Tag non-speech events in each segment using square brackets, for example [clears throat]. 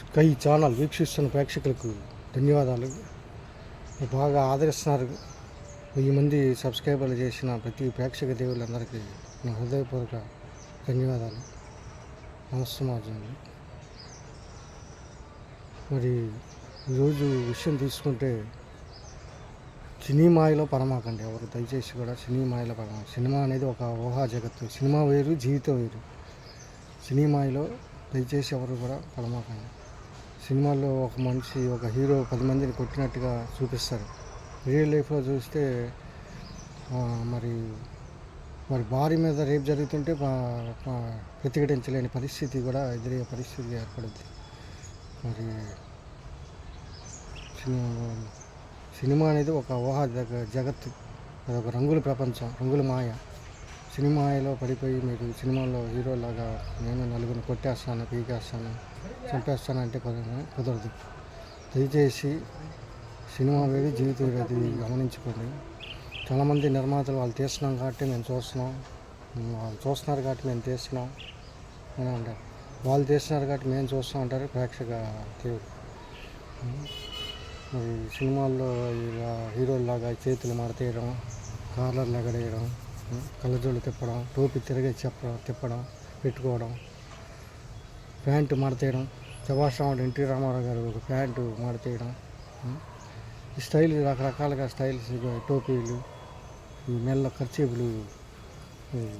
Sky channel వీక్షిస్తున్న ప్రేక్షకులకు ధన్యవాదాలు. బాగా ఆదరిస్తున్నారు. వెయ్యి మంది సబ్స్క్రైబర్లు చేసిన ప్రతి ప్రేక్షక దేవుళ్ళందరికీ నా హృదయపూర్వక ధన్యవాదాలు. నమస్కారం మరి ఈరోజు విషయం తీసుకుంటే సినిమాలో పరమాకండి ఎవరు? దయచేసి కూడా సినిమాలో పరమ సినిమా అనేది ఒక ఊహా జగత్తు. సినిమా వేరు జీవితం వేరు. సినిమాయిలో దయచేసి ఎవరు కూడా పరమాకండి. సినిమాల్లో ఒక మనిషి ఒక హీరో పది మందిని కొట్టినట్టుగా చూపిస్తారు. రియల్ లైఫ్లో చూస్తే మరి మరి భార్య మీద రేపు జరుగుతుంటే ప్రతిఘటించలేని పరిస్థితి కూడా ఎదురయ్యే పరిస్థితి ఏర్పడుద్ది. మరి సినిమా సినిమా అనేది ఒక ఊహా జగత్ అది ఒక రంగుల ప్రపంచం రంగుల మాయ. సినిమాలో పడిపోయి మీరు సినిమాలో హీరోలాగా నేను నలుగురిని కొట్టేస్తాను పీకేస్తాను చంపేస్తాను అంటే కుదరదు. కుదరదు దయచేసి సినిమా వేడి జీవితం వేది గమనించుకోండి. చాలామంది నిర్మాతలు వాళ్ళు తీస్తున్నాం కాబట్టి మేము చూస్తున్నాం. వాళ్ళు చూస్తున్నారు కాబట్టి మేము తీస్తున్నాం. అని అంటారు వాళ్ళు తీస్తున్నారు కాబట్టి మేము చూస్తాం అంటారు ప్రేక్షక దేవుడు. మరి సినిమాల్లో ఇలా హీరోల్లాగా చేతులు మడతేయడం కార్లర్ లగడేయడం కళ్ళజోళ్ళు తిప్పడం టోపీ తిరిగి చెప్పడం తిప్పడం పెట్టుకోవడం ప్యాంటు మడతేయడం సుభాష్ ఎన్టీ రామారావు గారు ఒక ప్యాంటు మడతేయడం ఈ స్టైల్ రకరకాలుగా స్టైల్స్ టోపీలు ఈ మెల్ల ఖర్చీపులు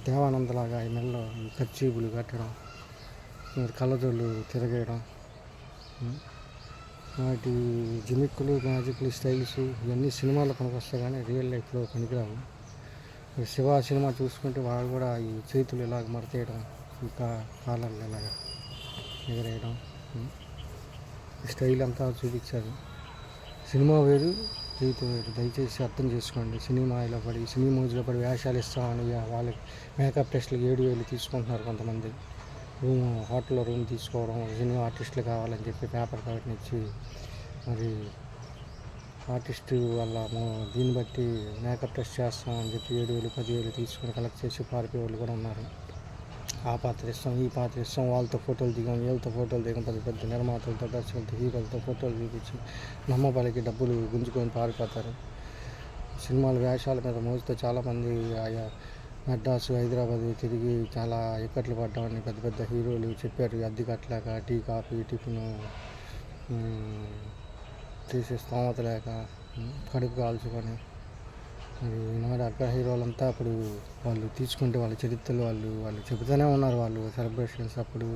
దేవానందలాగా ఈ మెల్ల ఖర్చీపులు కట్టడం కళ్ళజోళ్ళు తిరగేయడం వాటి జిమిక్కులు మ్యాజిక్లు స్టైల్స్ ఇవన్నీ సినిమాలో పనికొస్తాయి కానీ రియల్ లైఫ్లో పనికిరావు. శివ సినిమా చూసుకుంటే వాళ్ళు కూడా ఈ చేతులు ఇలాగ మడతేయడం ఇంకా కాలర్లు ఇలాగ ఎగరేయడం ఈ స్టైల్ అంతా చూపించారు. సినిమా వేరు జీవితం వేరు. దయచేసి అర్థం చేసుకోండి. సినిమాలో పడి సినీ మోజులో పడి వేషాలు ఇస్తామని ఇక వాళ్ళకి మేకప్ టెస్టులు ఏడు వేలు తీసుకుంటున్నారు కొంతమంది. రూమ్ హోటల్లో రూమ్ తీసుకోవడం సినిమా ఆర్టిస్టులు కావాలని చెప్పి పేపర్ కవర్ని ఇచ్చి మరి ఆర్టిస్టు వాళ్ళ దీన్ని బట్టి మేకప్ టెస్ట్ చేస్తాం అని చెప్పి ఏడు వేలు పదివేలు తీసుకొని కలెక్ట్ చేసి పారిపోయే వాళ్ళు కూడా ఉన్నారు. ఆ పాత్ర ఇస్తాం ఈ పాత్ర ఇస్తాం వాళ్ళతో ఫోటోలు దిగాం వీళ్ళతో ఫోటోలు దిగాం పెద్ద పెద్ద నిర్మాతలతో దర్శకులతో హీరోలతో ఫోటోలు దిగించి నమ్మబలికి డబ్బులు గుంజుకొని పారిపోతారు. సినిమాల వేషాల మీద మోజుతో చాలామంది ఆయా మెడ్రాస్ హైదరాబాద్ తిరిగి చాలా ఇక్కట్లు పడ్డామని పెద్ద పెద్ద హీరోలు చెప్పారు. అద్దె కట్టలేక టీ కాఫీ టిఫిన్ తీసే స్తోమత లేక కడుపు కాల్చుకొని మరి ఈనాడు అగ్ర హీరోలంతా అప్పుడు వాళ్ళు తీసుకుంటే వాళ్ళ చరిత్రలు వాళ్ళు వాళ్ళు చెబుతూనే ఉన్నారు వాళ్ళు సెలబ్రేషన్స్ అప్పుడు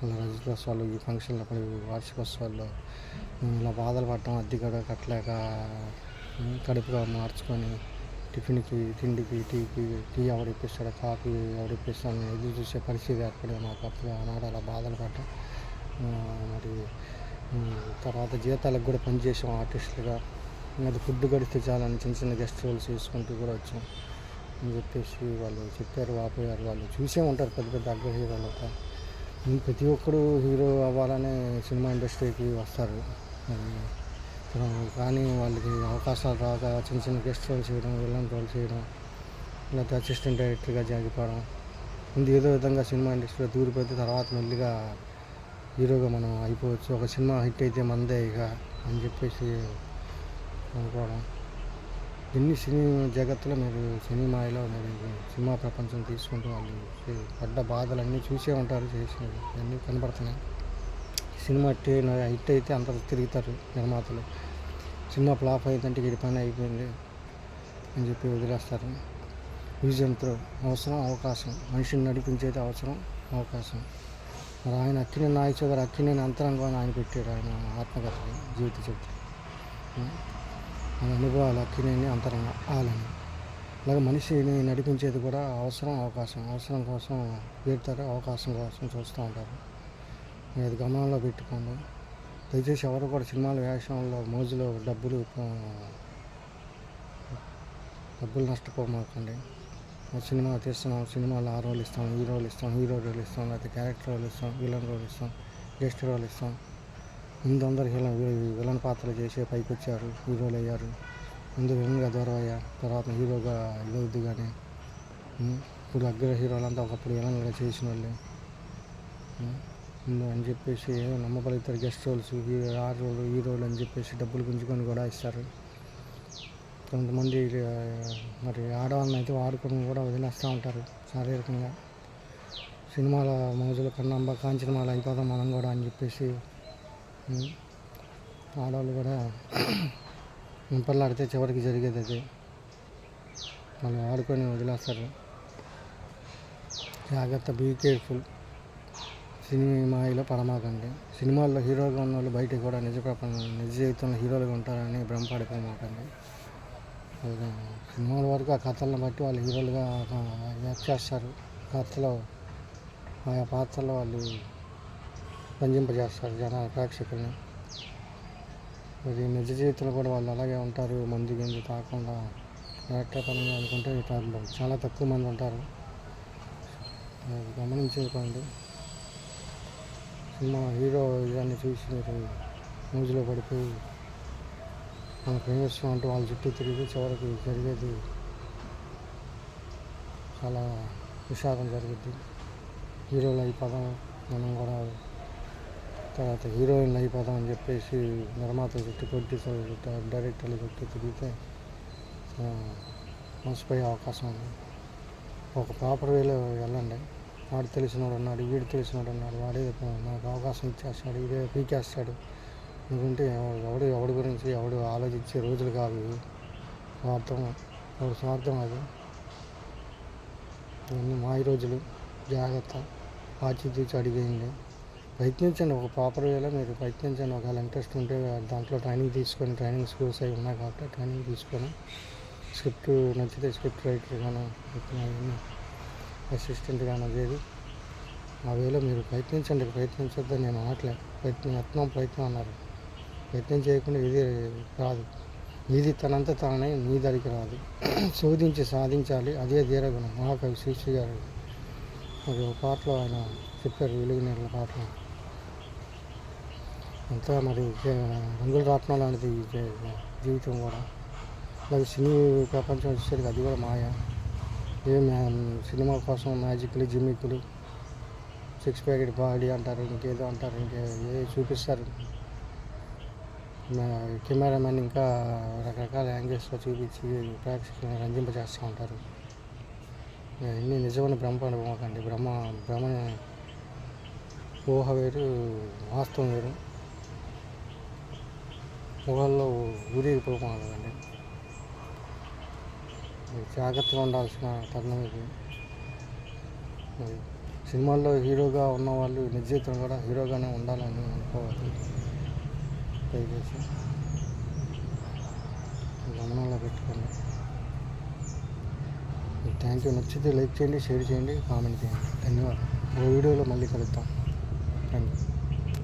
వాళ్ళ రజతోత్సవాలు ఈ ఫంక్షన్లు అప్పుడు వార్షికోత్సవాల్లో ఇలా బాధలు పడటం అద్దె కూడా కట్టలేక కడుపుగా మార్చుకొని టిఫిన్కి తిండికి టీకి టీ ఎవడిప్పిస్తాడు కాఫీ ఎవడిప్పిస్తాడు ఎదురు చూసే పరిస్థితి ఏర్పడేది మాకు అప్పుడు ఆనాడు అలా బాధలు పడ్డాం. మరి తర్వాత జీతాలకు కూడా పనిచేసాం ఆర్టిస్టులుగా అది ఫుడ్ గడిస్తే చాలని చిన్న చిన్న గెస్ట్ రోల్స్ చేసుకుంటూ కూడా వచ్చాం అని చెప్పేసి వాళ్ళు చెప్పారు ఆపోయారు వాళ్ళు చూసే ఉంటారు పెద్ద పెద్ద అగ్ర హీరోలతో ప్రతి ఒక్కరు హీరో అవ్వాలనే సినిమా ఇండస్ట్రీకి వస్తారు. కానీ వాళ్ళకి అవకాశాలు రాక చిన్న చిన్న గెస్ట్ రోల్ చేయడం విలన్ రోల్ చేయడం లేకపోతే అసిస్టెంట్ డైరెక్టర్గా జాగిపోవడం ముందు ఏదో విధంగా సినిమా ఇండస్ట్రీలో దూరిపోతే తర్వాత మెల్లిగా హీరోగా మనం అయిపోవచ్చు. ఒక సినిమా హిట్ అయితే మందే ఇక అని చెప్పేసి అనుకోవడం. ఎన్ని సినీ జగత్తులో మీరు సినిమాలో మీరు సినిమా ప్రపంచం తీసుకుంటూ వాళ్ళు చే- పడ్డ బాధలన్నీ చూసే ఉంటారు చేసినవి. అన్నీ కనబడుతున్నాయి సినిమా హిట్ హిట్ అయితే అందరూ తిరుగుతారు నిర్మాతలు. సినిమా ఫ్లాప్ అయిందంటే వీడి పని అయిపోయింది అని చెప్పి వదిలేస్తారు. విజయంతో అవసరం అవకాశం. మనిషిని నడిపించేది అవసరం అవకాశం. మరి ఆయన అక్కినే నాయచో గారు అక్కినే అంతరంగం ఆయన పెట్టాడు ఆయన ఆత్మకథని జీవిత చరిత్ర. ఆయన అనుభవాలు అక్కినేని అంతరంగం ఆలని అలాగే మనిషిని నడిపించేది కూడా అవసరం అవకాశం. అవసరం కోసం పెడతారు అవకాశం కోసం చూస్తూ ఉంటారు. అది గమనంలో పెట్టుకోండి. దయచేసి ఎవరు కూడా సినిమాల వేషంలో మోజులో డబ్బులు డబ్బులు నష్టపోమాకండి. సినిమా తీస్తున్నాం సినిమాలో ఆ రోల్ ఇస్తాం ఈ రోల్ ఇస్తాం హీరో రోల్ ఇస్తాం లేకపోతే క్యారెక్టర్ రోల్ ఇస్తాం విలన్ రోల్ ఇస్తాం గెస్ట్ రోల్ ఇస్తాం. ముందందరూ హీలన్ విలన్ విలన్ పాత్రలు చేసే పైకి వచ్చారు హీరోలు అయ్యారు. ముందు విలన్గా దూరం తర్వాత హీరోగా ఇదవుద్ది కానీ ఇప్పుడు అగ్ర హీరోలంతా ఒకప్పుడు విలన్గా చేసిన వాళ్ళే అని చెప్పేసి ఏదో ఇద్దరు గెస్ట్ రోల్స్ ఆ రోల్ ఈ రోల్ అని చెప్పేసి డబ్బులు గుంజుకొని కూడా ఇస్తారు. కొంతమంది మరి ఆడవాళ్ళని అయితే వాడుకొని కూడా వదిలేస్తూ ఉంటారు శారీరకంగా. సినిమాల మోజుల కన్నా కాంచనమాల అయిపోదాం మనం కూడా అని చెప్పేసి ఆడవాళ్ళు కూడా [clears throat] ఇంపల్లాడితే చివరికి జరిగేది అది. వాళ్ళు ఆడుకొని వదిలేస్తారు. జాగ్రత్త బీ కేర్ఫుల్. సినిమాలో పడమాకండి. సినిమాల్లో హీరోగా ఉన్న వాళ్ళు బయట కూడా నిజ ప్రపంచం నిజ జీవితంలో హీరోలుగా ఉంటారని భ్రమపడిపోమాకండి. సినిమాల వరకు ఆ కథలను బట్టి వాళ్ళు హీరోలుగా యాక్ట్ చేస్తారు. కథలో ఆయా పాత్రలో వాళ్ళు రంజింపజేస్తారు జన ప్రేక్షకుల్ని. మరి నిజ జీవితంలో కూడా వాళ్ళు అలాగే ఉంటారు. మందు గింజ తాకుండా కరెక్ట్గా పరంగా అనుకుంటే ఇట్లా చాలా తక్కువ మంది ఉంటారు. అది గమనించుకోండి సినిమా హీరో ఇవన్నీ చూసి మీరు న్యూస్లో పడిపోయి మన ప్రేమిస్తాం అంటూ వాళ్ళ చుట్టూ తిరిగి చివరికి జరిగేది చాలా విషాదం జరుగుద్ది. హీరోలు అయిపోదాం మనం కూడా తర్వాత హీరోయిన్లు అయిపోదాం అని చెప్పేసి నిర్మాత చుట్టూ ప్రొడ్యూసర్ చుట్టూ డైరెక్టర్ల చుట్టూ తిరిగితే ఆ, మోసపోయే అవకాశం ఉంది. ఒక ప్రాపర్ వేలో వెళ్ళండి. వాడు తెలిసినోడు ఉన్నాడు వీడు తెలిసినోడు ఉన్నాడు వాడే నాకు అవకాశం ఇచ్చేస్తాడు ఇదే పీకేస్తాడు. ఎందుకంటే ఎవడు ఎవడి గురించి ఎవడు ఆలోచించే రోజులు కాదు స్వార్థం ఎవడు స్వార్థం అది. ఇవన్నీ మాయ రోజులు. జాగ్రత్త. ఆచితూచి అడిగేయండి. ప్రయత్నించండి. ఒక ప్రాపర్ వేలో మీరు ప్రయత్నించండి. ఒకవేళ ఇంట్రెస్ట్ ఉంటే దాంట్లో ట్రైనింగ్ తీసుకొని ట్రైనింగ్ స్కూల్స్ అవి ఉన్నాయి కాబట్టి ట్రైనింగ్ తీసుకొని స్క్రిప్ట్ నచ్చితే స్క్రిప్ట్ రైటర్ కానీ అసిస్టెంట్ కానీ అదేది ఆ వేలో మీరు ప్రయత్నించండి. ప్రయత్నించొద్దని నేను అనట్లేదు ప్రయత్నం యత్నం ప్రయత్నం అన్నారు. ప్రయత్నం చేయకుండా ఇది రాదు. ఇది తనంత తానే మీ దరికి రాదు. శోధించి సాధించాలి. అదే ధీరగుణం. మహాకవి శ్రీశ్రీ గారు మరి ఒక పాటలో ఆయన చెప్పారు వెలుగు నీళ్ళ పాటలో. అంతా మరి రంగుల రాట్నం లాంటిది జీవితం కూడా. అలాగే సినీ ప్రపంచం వచ్చేసరికి అది కూడా మాయ. ఏ సినిమా కోసం మ్యాజిక్లు జిమ్మిక్లు సిక్స్ ప్యాకెట్ బాడీ అంటారు ఇంకేదో అంటారు ఇంకే ఏ చూపిస్తారు. కెమెరామెన్ ఇంకా రకరకాల యాంగిల్స్లో చూపించి ప్రేక్షకులను రంజింపజేస్తూ ఉంటారు. ఇన్ని నిజమైన బ్రహ్మ భ్రమపడమాకండి బ్రహ్మ బ్రహ్మ ఊహ వేరు వాస్తవం వేరు. ఊహల్లో ఊరిగిపోమాకండి జాగ్రత్తగా ఉండాల్సిన తరుణం ఇది. సినిమాల్లో హీరోగా ఉన్న వాళ్ళు నిజ జీవితంలో కూడా హీరోగానే ఉండాలని అనుకోవాలి దయచేసి గమనంలో పెట్టుకోండి. థ్యాంక్ యూ నచ్చితే లైక్ చేయండి షేర్ చేయండి కామెంట్ చేయండి. ధన్యవాదాలు. ఓ వీడియోలో మళ్ళీ కలుద్దాం. Thank you